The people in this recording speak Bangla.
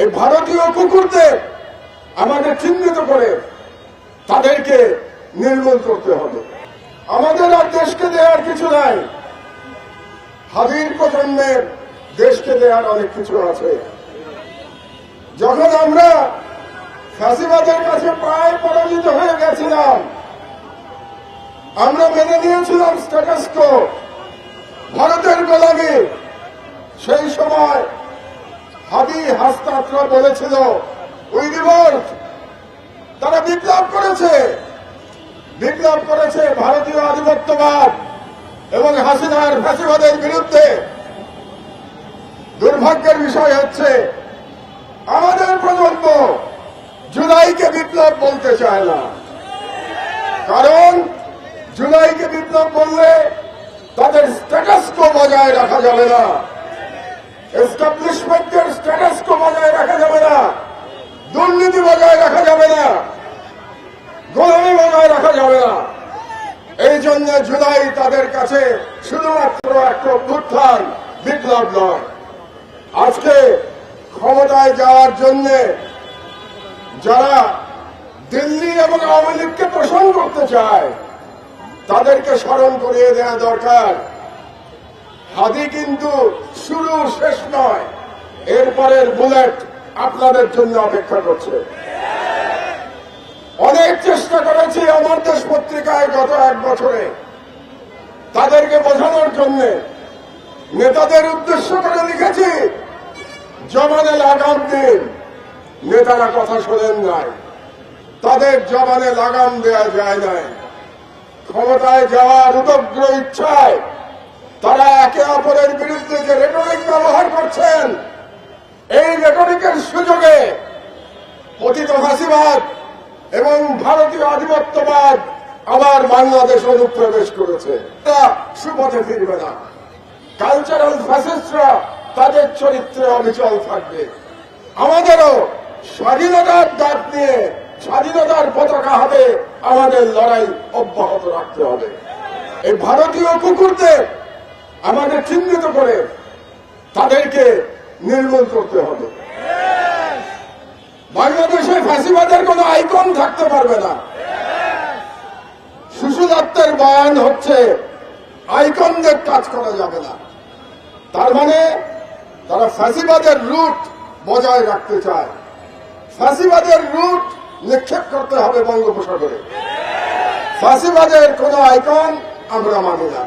এই ভারতীয় কুকুরদের আমাদের চিহ্নিত করে তাদেরকে নির্মূল করতে হবে। আমাদের আর দেশকে দেওয়ার কিছু নাই। হাবির প্রজন্মের দেশকে দেওয়ার অনেক কিছু আছে। যখন আমরা ফ্যাসিবাদের কাছে প্রায় পরাজিত হয়ে গেছিলাম, আমরা মেনে নিয়েছিলাম স্ট্যাটাসকো ভারতের গোলামি সেই সময় হাবি হাস্তাত্রা বলেছিল উই রিভোল্ট তারা বিপ্লব করেছে বিপ্লব করেছে ভারতীয় আধিপত্যবাদ এবং হাসিনার ফ্যাসিবাদের বিরুদ্ধে। দুর্ভাগ্যের বিষয় হচ্ছে, আমাদের প্রজন্ম জুলাইকে বিপ্লব বলতে চায় না। কারণ জুলাইকে বিপ্লব বললে তাদের স্ট্যাটাসকো বজায় রাখা যাবে না। এস্টাবলিশমেন্টের স্ট্যাটাসকো বজায় রাখা যাবে না। দুর্নীতি বজায় রাখা যাবে না। গোলামি বজায় রাখা যাবে না। এই জন্য জুলাই তাদের কাছে শুধুমাত্র একটা অভ্যুত্থান, বিপ্লব নয়। আজকে ক্ষমতায় যাওয়ার জন্য যারা দিল্লি এবং আওয়ামী লীগকে পোষণ করতে চায়, তাদেরকে স্মরণ করিয়ে দেওয়া দরকার। হাদি কিন্তু শুরু শেষ নয়। এরপরের বুলেট আপনাদের জন্য অপেক্ষা করছে। অনেক চেষ্টা করেছি আমার দেশ পত্রিকায় গত এক বছরে। তাদেরকে বোঝানোর জন্য। নেতাদের উদ্দেশ্য করে লিখেছি জমানে লাগাম দিন। নেতারা কথা শোনেন নাই। তাদের জমানে লাগাম দেয়া যায় নাই। ক্ষমতায় যাওয়ার উদগ্র ইচ্ছায় তারা একে অপরের বিরুদ্ধে যে রেটরিক ব্যবহার করছেন, এই রেটরিকের সুযোগে পতিত ফাঁসিবাদ এবং ভারতীয় আধিপত্যবাদ আবার বাংলাদেশ অনুপ্রবেশ করেছে। তা সুপথে ফিরবে না। কালচারাল ফ্যাসিস্টরা তাদের চরিত্রে অবিচল থাকবে। আমাদেরও স্বাধীনতার ডাক নিয়ে স্বাধীনতার পতাকা হাতে আমাদের লড়াই অব্যাহত রাখতে হবে। এই ভারতীয় কুকুরদের আমাদের চিহ্নিত করে তাদেরকে নির্মূল করতে হবে। বাংলাদেশে ফাঁসিবাদের কোন আইকন থাকতে পারবে না। শিশু দত্তের বয়ান হচ্ছে, আইকনদের কাজ করা যাবে না। তার মানে তারা ফাঁসিবাদের রুট বজায় রাখতে চায়। ফাঁসিবাদের রুট নিক্ষেপ করতে হবে বঙ্গোপসাগরে। ফাঁসিবাদের কোন আইকন আমরা মানি না।